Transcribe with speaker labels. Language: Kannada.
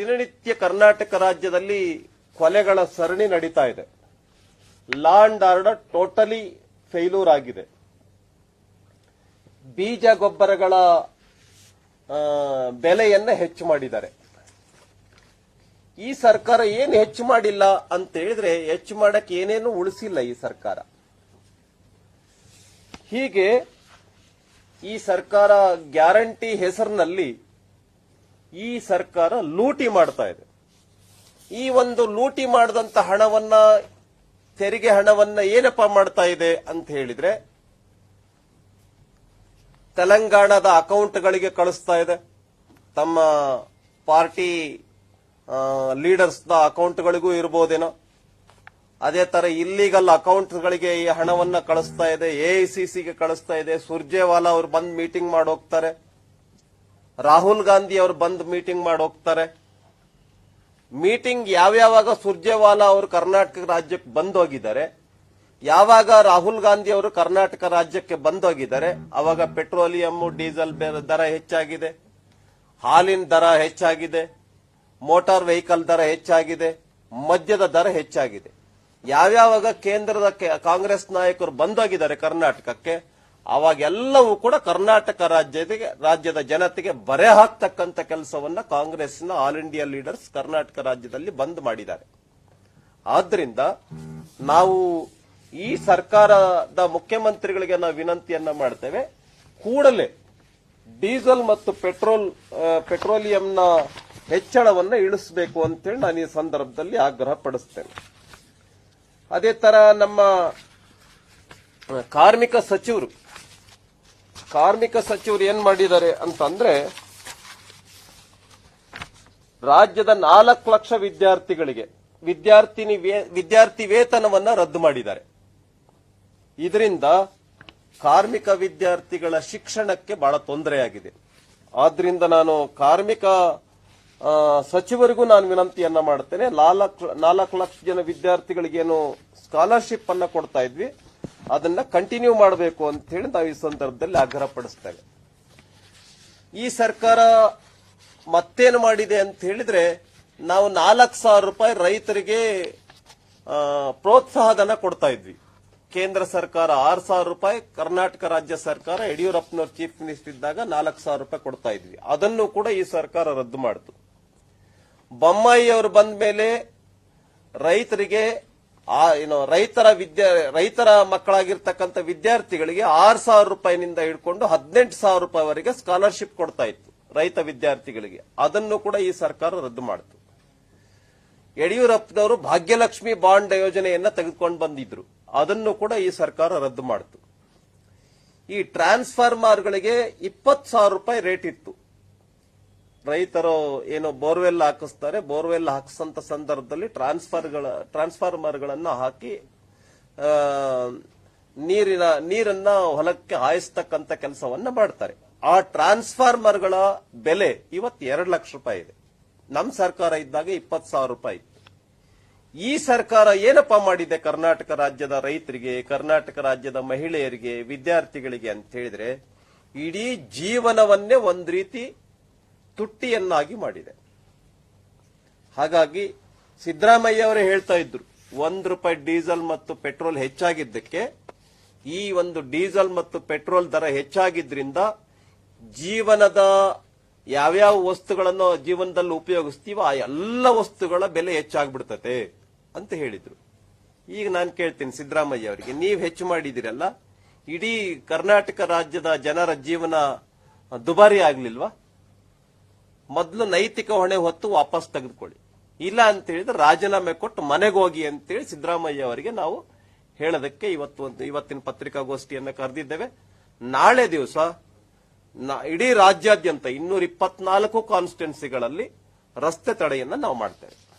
Speaker 1: ದಿನನಿತ್ಯ ಕರ್ನಾಟಕ ರಾಜ್ಯದಲ್ಲಿ ಕೊಲೆಗಳ ಸರಣಿ ನಡೀತಾ ಇದೆ. Law and order totally failure ಆಗಿದೆ. ಬೀಜ ಗೊಬ್ಬರಗಳ ಬೆಲೆಯನ್ನ ಹೆಚ್ಚು ಮಾಡಿದ್ದಾರೆ. ಈ ಸರ್ಕಾರ ಏನು ಹೆಚ್ಚು ಮಾಡಿಲ್ಲ ಅಂತ ಹೇಳಿದ್ರೆ ಹೆಚ್ಚು ಮಾಡಕ್ಕೆ ಏನೇನು ಉಳಿಸಿಲ್ಲ ಈ ಸರ್ಕಾರ. ಹೀಗೆ ಈ ಸರ್ಕಾರ ಗ್ಯಾರಂಟಿ ಹೆಸರಿನಲ್ಲಿ ಈ ಸರ್ಕಾರ ಲೂಟಿ ಮಾಡ್ತಾ ಇದೆ. ಈ ಒಂದು ಲೂಟಿ ಮಾಡಿದಂತ ಹಣವನ್ನ, ತೆರಿಗೆ ಹಣವನ್ನ ಏನಪ್ಪ ಮಾಡ್ತಾ ಇದೆ ಅಂತ ಹೇಳಿದ್ರೆ, ತೆಲಂಗಾಣದ ಅಕೌಂಟ್ಗಳಿಗೆ ಕಳಿಸ್ತಾ ಇದೆ. ತಮ್ಮ ಪಾರ್ಟಿ ಲೀಡರ್ಸ್ನ ಅಕೌಂಟ್ಗಳಿಗೂ ಇರ್ಬೋದೇನೋ. ಅದೇ ತರ ಇಲ್ಲಿಗಲ್ ಅಕೌಂಟ್ಗಳಿಗೆ ಈ ಹಣವನ್ನ ಕಳಿಸ್ತಾ ಇದೆ ಎಐಸಿಸಿಗೆ ಕಳಿಸ್ತಾ ಇದೆ. ಸುರ್ಜೇವಾಲಾ ಅವರು ಬಂದು ಮೀಟಿಂಗ್ ಮಾಡಿ ಹೋಗ್ತಾರೆ. ರಾಹುಲ್ ಗಾಂಧಿ ಅವರು ಬಂದು ಮೀಟಿಂಗ್ ಮಾಡಿ ಹೋಗ್ತಾರೆ. ಮೀಟಿಂಗ್ ಯಾವ್ಯಾವಾಗ ಸುರ್ಜೇವಾಲಾ ಅವರು ಕರ್ನಾಟಕ ರಾಜ್ಯಕ್ಕೆ ಬಂದೋಗಿದ್ದಾರೆ ಯಾವಾಗ ರಾಹುಲ್ ಗಾಂಧಿ ಅವರು ಕರ್ನಾಟಕ ರಾಜ್ಯಕ್ಕೆ ಬಂದೋಗಿದ್ದಾರೆ ಅವಾಗ ಪೆಟ್ರೋಲಿಯಂ, ಡೀಸೆಲ್ ದರ ಹೆಚ್ಚಾಗಿದೆ, ಹಾಲಿನ ದರ ಹೆಚ್ಚಾಗಿದೆ, ಮೋಟಾರ್ ವೆಹಿಕಲ್ ದರ ಹೆಚ್ಚಾಗಿದೆ, ಮದ್ಯದ ದರ ಹೆಚ್ಚಾಗಿದೆ. ಯಾವ್ಯಾವಾಗ ಕೇಂದ್ರದ ಕಾಂಗ್ರೆಸ್ ನಾಯಕರು ಬಂದೋಗಿದ್ದಾರೆ ಕರ್ನಾಟಕಕ್ಕೆ ಅವಾಗೆಲ್ಲವೂ ಕೂಡ ಕರ್ನಾಟಕ ರಾಜ್ಯದ ರಾಜ್ಯದ ಜನತೆಗೆ ಬರೆ ಹಾಕ್ತಕ್ಕಂತ ಕೆಲಸವನ್ನ ಕಾಂಗ್ರೆಸ್ನ ಆಲ್ ಇಂಡಿಯಾ ಲೀಡರ್ಸ್ ಕರ್ನಾಟಕ ರಾಜ್ಯದಲ್ಲಿ ಬಂದ್ ಮಾಡಿದ್ದಾರೆ. ಆದ್ರಿಂದ ನಾವು ಈ ಸರ್ಕಾರದ ಮುಖ್ಯಮಂತ್ರಿಗಳಿಗೆ ನಾವು ವಿನಂತಿಯನ್ನ ಮಾಡ್ತೇವೆ. ಕೂಡಲೇ ಡೀಸೆಲ್ ಮತ್ತು ಪೆಟ್ರೋಲ್ ಪೆಟ್ರೋಲಿಯಂನ ಹೆಚ್ಚಳವನ್ನು ಇಳಿಸಬೇಕು ಅಂತೇಳಿ ನಾನು ಈ ಸಂದರ್ಭದಲ್ಲಿ ಆಗ್ರಹ ಪಡಿಸ್ತೇನೆ. ಅದೇ ತರ ನಮ್ಮ ಕಾರ್ಮಿಕ ಸಚಿವರು ಕಾರ್ಮಿಕ ಸಚಿವರು ಏನ್ ಮಾಡಿದ್ದಾರೆ ಅಂತಂದ್ರೆ, ರಾಜ್ಯದ ನಾಲ್ಕು ಲಕ್ಷ ವಿದ್ಯಾರ್ಥಿಗಳಿಗೆ ವಿದ್ಯಾರ್ಥಿನಿ ವಿದ್ಯಾರ್ಥಿ ವೇತನವನ್ನ ರದ್ದು ಮಾಡಿದ್ದಾರೆ. ಇದರಿಂದ ಕಾರ್ಮಿಕ ವಿದ್ಯಾರ್ಥಿಗಳ ಶಿಕ್ಷಣಕ್ಕೆ ಬಹಳ ತೊಂದರೆಯಾಗಿದೆ. ಆದ್ರಿಂದ ನಾನು ಕಾರ್ಮಿಕ ಸಚಿವರಿಗೂ ನಾನು ವಿನಂತಿಯನ್ನ ಮಾಡ್ತೇನೆ. ನಾಲ್ಕು ನಾಲ್ಕು ಲಕ್ಷ ಜನ ವಿದ್ಯಾರ್ಥಿಗಳಿಗೇನು ಸ್ಕಾಲರ್ಶಿಪ್ ಅನ್ನ ಕೊಡ್ತಾ ಇದ್ವಿ. ಅದನ್ನ ಕಂಟಿನ್ಯೂ ಮಾಡಬೇಕು ಅಂತ ಹೇಳಿ ನಾವು ಈ ಸಂದರ್ಭದಲ್ಲಿ ಆಗ್ರಹ ಪಡಿಸ್ತೇವೆ. ಈ ಸರ್ಕಾರ ಮತ್ತೇನು ಮಾಡಿದೆ ಅಂತ ಹೇಳಿದ್ರೆ ನಾವು ನಾಲ್ಕು ಸಾವಿರ ರೂಪಾಯಿ ರೈತರಿಗೆ ಪ್ರೋತ್ಸಾಹಧನ ಕೊಡ್ತಾ ಇದ್ವಿ. ಕೇಂದ್ರ ಸರ್ಕಾರ ಆರು ಸಾವಿರ ರೂಪಾಯಿ, ಕರ್ನಾಟಕ ರಾಜ್ಯ ಸರ್ಕಾರ ಯಡಿಯೂರಪ್ಪನವರು ಚೀಫ್ ಮಿನಿಸ್ಟರ್ ಇದ್ದಾಗ ನಾಲ್ಕು ಸಾವಿರ ರೂಪಾಯಿ ಕೊಡ್ತಾ ಇದ್ವಿ. ಅದನ್ನು ಕೂಡ ಈ ಸರ್ಕಾರ ರದ್ದು ಮಾಡಿತು. ಬೊಮ್ಮಾಯಿ ಅವರು ಬಂದ ಮೇಲೆ ರೈತರಿಗೆ ಆ, ಏನು ರೈತರ ವಿದ್ಯಾ, ರೈತರ ಮಕ್ಕಳಾಗಿರ್ತಕ್ಕಂಥ ವಿದ್ಯಾರ್ಥಿಗಳಿಗೆ ಆರು ಸಾವಿರ ರೂಪಾಯಿನಿಂದ ಹಿಡ್ಕೊಂಡು ಹದಿನೆಂಟು ಸಾವಿರ ರೂಪಾಯಿವರೆಗೆ ಸ್ಕಾಲರ್ಶಿಪ್ ಕೊಡ್ತಾ ಇತ್ತು ರೈತ ವಿದ್ಯಾರ್ಥಿಗಳಿಗೆ. ಅದನ್ನು ಕೂಡ ಈ ಸರ್ಕಾರ ರದ್ದು ಮಾಡಿತು. ಯಡಿಯೂರಪ್ಪನವರು ಭಾಗ್ಯಲಕ್ಷ್ಮಿ ಬಾಂಡ್ ಯೋಜನೆಯನ್ನ ತೆಗೆದುಕೊಂಡು ಬಂದಿದ್ರು. ಅದನ್ನು ಕೂಡ ಈ ಸರ್ಕಾರ ರದ್ದು ಮಾಡಿತು. ಈ ಟ್ರಾನ್ಸ್ಫಾರ್ಮರ್ಗಳಿಗೆ ಇಪ್ಪತ್ತು ಸಾವಿರ ರೂಪಾಯಿ ರೇಟ್ ಇತ್ತು. ರೈತರು ಏನು ಬೋರ್ವೆಲ್ ಹಾಕಿಸ್ತಾರೆ, ಬೋರ್ವೆಲ್ ಹಾಕಿಸಂತ ಸಂದರ್ಭದಲ್ಲಿ ಟ್ರಾನ್ಸ್ಫರ್ಗಳ, ಟ್ರಾನ್ಸ್ಫಾರ್ಮರ್ಗಳನ್ನು ಹಾಕಿ ನೀರಿನ, ನೀರನ್ನ ಹೊಲಕ್ಕೆ ಹಾಯಿಸ್ತಕ್ಕಂಥ ಕೆಲಸವನ್ನ ಮಾಡ್ತಾರೆ ಆ ಟ್ರಾನ್ಸ್ಫಾರ್ಮರ್ಗಳ ಬೆಲೆ ಇವತ್ತು ಎರಡು ಲಕ್ಷ ರೂಪಾಯಿ ಇದೆ ನಮ್ಮ ಸರ್ಕಾರ ಇದ್ದಾಗ ಇಪ್ಪತ್ತು ಸಾವಿರ ರೂಪಾಯಿ. ಈ ಸರ್ಕಾರ ಏನಪ್ಪಾ ಮಾಡಿದೆ ಕರ್ನಾಟಕ ರಾಜ್ಯದ ರೈತರಿಗೆ, ಕರ್ನಾಟಕ ರಾಜ್ಯದ ಮಹಿಳೆಯರಿಗೆ, ವಿದ್ಯಾರ್ಥಿಗಳಿಗೆ ಅಂತ ಹೇಳಿದ್ರೆ, ಇಡೀ ಜೀವನವನ್ನೇ ಒಂದ್ ರೀತಿ ತುಟ್ಟಿಯನ್ನಾಗಿ ಮಾಡಿದೆ. ಹಾಗಾಗಿ ಸಿದ್ದರಾಮಯ್ಯ ಅವರೇ ಹೇಳ್ತಾ ಇದ್ರು, ಒಂದು ರೂಪಾಯಿ ಡೀಸೆಲ್ ಮತ್ತು ಪೆಟ್ರೋಲ್ ಹೆಚ್ಚಾಗಿದ್ದಕ್ಕೆ, ಈ ಒಂದು ಡೀಸೆಲ್ ಮತ್ತು ಪೆಟ್ರೋಲ್ ದರ ಹೆಚ್ಚಾಗಿದ್ರಿಂದ ಜೀವನದ ಯಾವ್ಯಾವ ವಸ್ತುಗಳನ್ನು ಜೀವನದಲ್ಲಿ ಉಪಯೋಗಿಸ್ತೀವೋ ಆ ಎಲ್ಲ ವಸ್ತುಗಳ ಬೆಲೆ ಹೆಚ್ಚಾಗ್ಬಿಡ್ತತೆ ಅಂತ ಹೇಳಿದ್ರು. ಈಗ ನಾನು ಕೇಳ್ತೀನಿ ಸಿದ್ದರಾಮಯ್ಯ ಅವರಿಗೆ, ನೀವು ಹೆಚ್ಚು ಮಾಡಿದಿರಲ್ಲ ಇಡೀ ಕರ್ನಾಟಕ ರಾಜ್ಯದ ಜನರ ಜೀವನ ದುಬಾರಿ ಆಗ್ಲಿಲ್ವಾ? ಮೊದಲು ನೈತಿಕ ಹೊಣೆ ಹೊತ್ತು ವಾಪಸ್ ತೆಗೆದುಕೊಳ್ಳಿ. ಇಲ್ಲ ಅಂತ ಹೇಳಿದ್ರೆ ರಾಜೀನಾಮೆ ಕೊಟ್ಟು ಮನೆಗೆ ಹೋಗಿ ಅಂತೇಳಿ ಸಿದ್ದರಾಮಯ್ಯ ಅವರಿಗೆ ನಾವು ಹೇಳೋದಕ್ಕೆ ಇವತ್ತು ಒಂದು, ಇವತ್ತಿನ ಪತ್ರಿಕಾಗೋಷ್ಠಿಯನ್ನು ಕರೆದಿದ್ದೇವೆ. ನಾಳೆ ದಿವಸ ಇಡೀ ರಾಜ್ಯಾದ್ಯಂತ ಇನ್ನೂರ ಇಪ್ಪತ್ನಾಲ್ಕು ಕಾನ್ಸ್ಟಿಟ್ಯೂನ್ಸಿಗಳಲ್ಲಿ ರಸ್ತೆ ತಡೆಯನ್ನ ನಾವು ಮಾಡ್ತೇವೆ.